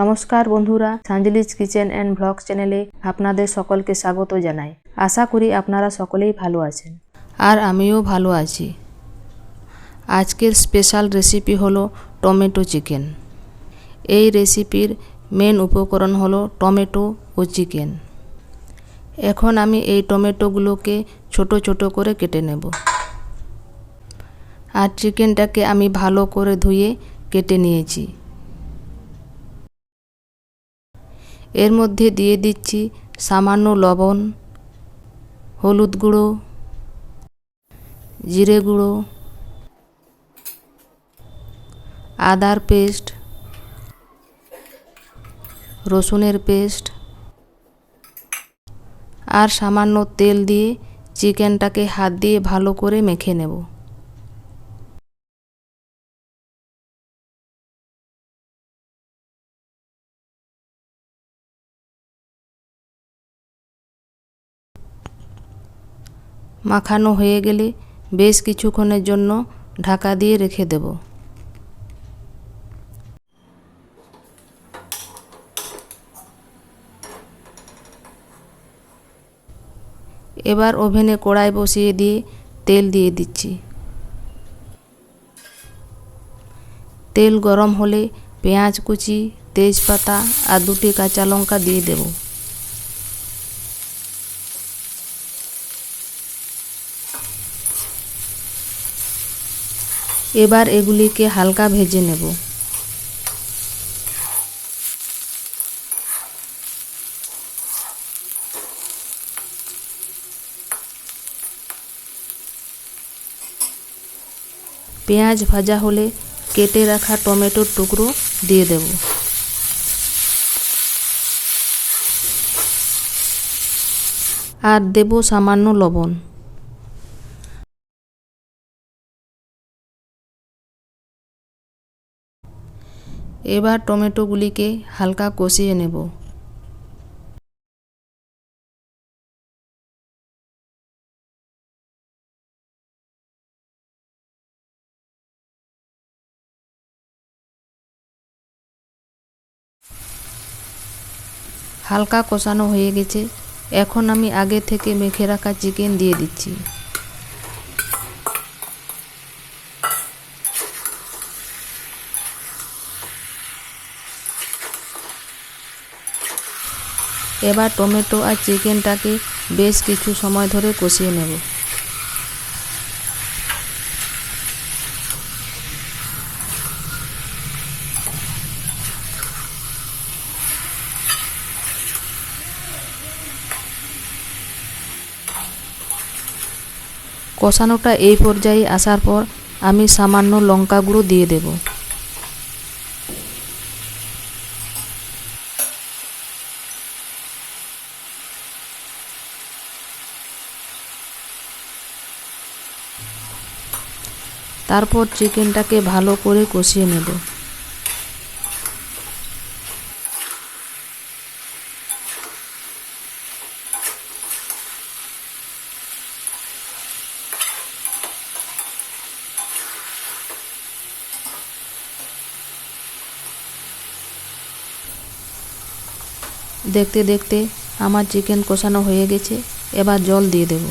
নমস্কার বন্ধুরা সাঞ্জলিজ kitchen and blog চ্যানেলে আপনাদের সকলকে স্বাগত জানাই। আশা করি আপনারা সকলেই ভালো আছেন। আর আমিও ভালো আছি। আজকের স্পেশাল রেসিপি হলো টমেটো চিকেন। এই রেসিপির মেন উপকরণ হলো টমেটো ও চিকেন। এখন আমি এই টমেটোগুলোকে ছোট ছোট করে কেটে নেব। আর চিকেনটাকে আমি ভালো করে ধুয়ে কেটে নিয়েছি। এর মধ্যে দিয়ে দিচ্ছি সামান্য লবণ, হলুদ গুঁড়ো, জিরে গুঁড়ো, আদার পেস্ট, রসুনের পেস্ট আর সামান্য তেল দিয়ে চিকেনটাকে হাত দিয়ে ভালো করে মেখে নেব। মাখানো হয়ে গেলে বেশ কিছুক্ষণের জন্য ঢাকা দিয়ে রেখে দেব। এবার ওভেনে কড়াই বসিয়ে দিয়ে তেল দিয়ে দিচ্ছি। তেল গরম হলে পেঁয়াজ কুচি, তেজপাতা আর দুটি কাঁচা লঙ্কা দিয়ে দেবো। এবার এগুলিকে হালকা ভেজে নেব। পেঁয়াজ ভাজা হলে কেটে রাখা টমেটোর টুকরো দিয়ে দেব। আর দেব সামান্য লবণ। এবার টমেটোগুলিকে হালকা কষিয়ে নেব। হালকা কষানো হয়ে গেছে। এখন আমি আগে থেকে মেখে রাখা চিকেন দিয়ে দিচ্ছি। এবার টমেটো আর চিকেনটাকে বেশ কিছু সময় ধরে কষিয়ে নেব। কষানোটা এই পর্যায়ে আসার পর আমি সামান্য লঙ্কা গুঁড়ো দিয়ে দেবো। তারপর চিকেনটাকে ভালো করে কষিয়ে নেব। দেখতে দেখতে আমার চিকেন কষানো হয়ে গেছে, এবার জল দিয়ে দেবো।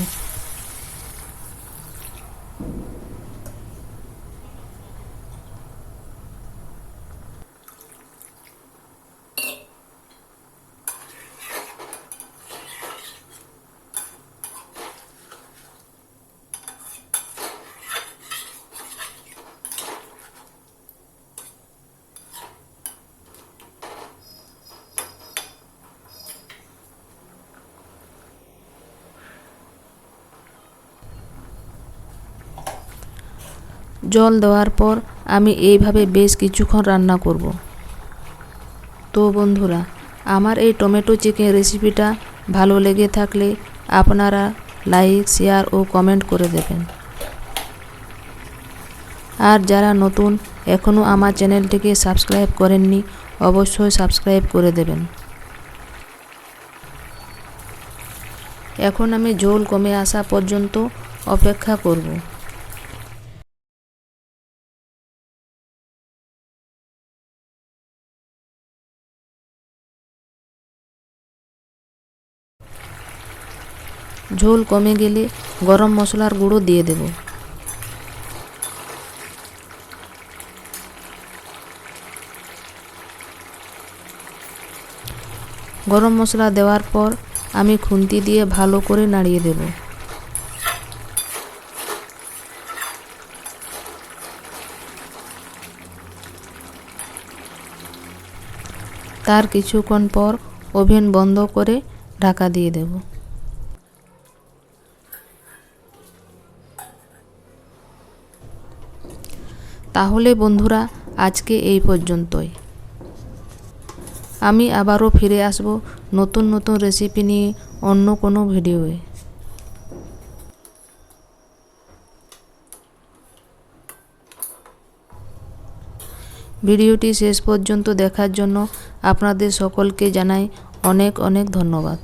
জল দেওয়ার পর আমি এইভাবে বেশ কিছুক্ষণ রান্না করব। তো বন্ধুরা, আমার এই টমেটো চিকেন রেসিপিটা ভালো লেগে থাকলে আপনারা লাইক, শেয়ার ও কমেন্ট করে দেবেন। আর যারা নতুন এখনও আমার চ্যানেলটিকে সাবস্ক্রাইব করেননি, অবশ্যই সাবস্ক্রাইব করে দেবেন। এখন আমি ঝোল কমে আসা পর্যন্ত অপেক্ষা করব। ঝোল কমে গেলে গরম মশলার গুঁড়ো দিয়ে দেব। গরম মশলা দেওয়ার পর আমি খুন্তি দিয়ে ভালো করে নাড়িয়ে দেব। তার কিছুক্ষণ পর ওভেন বন্ধ করে ঢাকা দিয়ে দেব। তাহলে বন্ধুরা, আজকে এই পর্যন্তই। আমি আবারও ফিরে আসব নতুন নতুন রেসিপি নিয়ে অন্য কোনো ভিডিওয়ে ভিডিওটি শেষ পর্যন্ত দেখার জন্য আপনাদের সকলকে জানাই অনেক অনেক ধন্যবাদ।